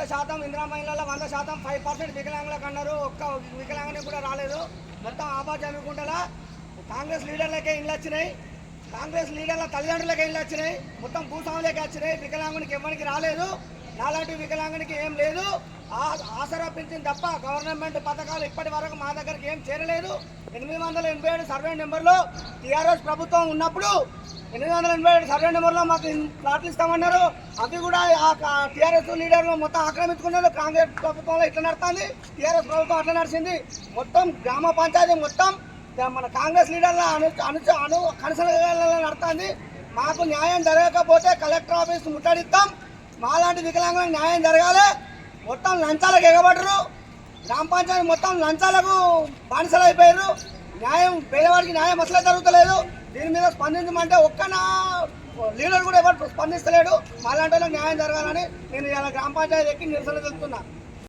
వంద శాతం ఇందిరా మహిళల వంద శాతం ఫైవ్ పర్సెంట్ వికలాంగులకు అన్నారు ఒక్క వికలాంగుని కూడా రాలేదు. మొత్తం ఆబాజామికుంటలా కాంగ్రెస్ లీడర్లకే ఇండ్లు వచ్చినాయి. కాంగ్రెస్ లీడర్ల తల్లిదండ్రులకే ఇండ్లు వచ్చినాయి. మొత్తం భూస్వాములకే వచ్చినాయి. వికలాంగునికి ఎవరికి రాలేదు. నాలాంటి వికలాంగునికి ఏం లేదు. ఆ- ఆసరా పెంచింది తప్ప గవర్నమెంట్ పథకాలు ఇప్పటి వరకు మా దగ్గరికి ఏం చేరలేదు. ఎనిమిది వందల ఎనభై ఏడు సర్వే నెంబర్లో టీఆర్ఎస్ ప్రభుత్వం ఉన్నప్పుడు ఎనిమిది వందల ఎనభై ఏడు సర్వే నెంబర్లో మాకు ప్లాట్లు ఇస్తామన్నారు. అది కూడా టీఆర్ఎస్ లీడర్లు మొత్తం ఆక్రమించుకున్నారు. కాంగ్రెస్ ప్రభుత్వంలో ఇట్లా నడుతుంది టీఆర్ఎస్ ప్రభుత్వం అట్లా నడిచింది. మొత్తం గ్రామ పంచాయతీ మొత్తం మన కాంగ్రెస్ లీడర్ల అను అను అను కనసలలో నడుతుంది మాకు న్యాయం జరగకపోతే కలెక్టర్ ఆఫీస్ ముట్టడిస్తాం. మాలాంటి వికలాంగులకు న్యాయం జరగాలి. మొత్తం లంచాలకు ఎగబడరు. గ్రామ పంచాయతీ మొత్తం లంచాలకు బానిసలు అయిపోయారు న్యాయం పేదవాడికి న్యాయం అసలే జరుగుతలేదు. దీని మీద స్పందించమంటే ఒక్క నా లీడర్ కూడా ఎవరు స్పందిస్తలేడు. మాలాంటి న్యాయం జరగాలని నేను ఇలా గ్రామ పంచాయతీ ఎక్కి నిరసన తెలుపుతున్నాను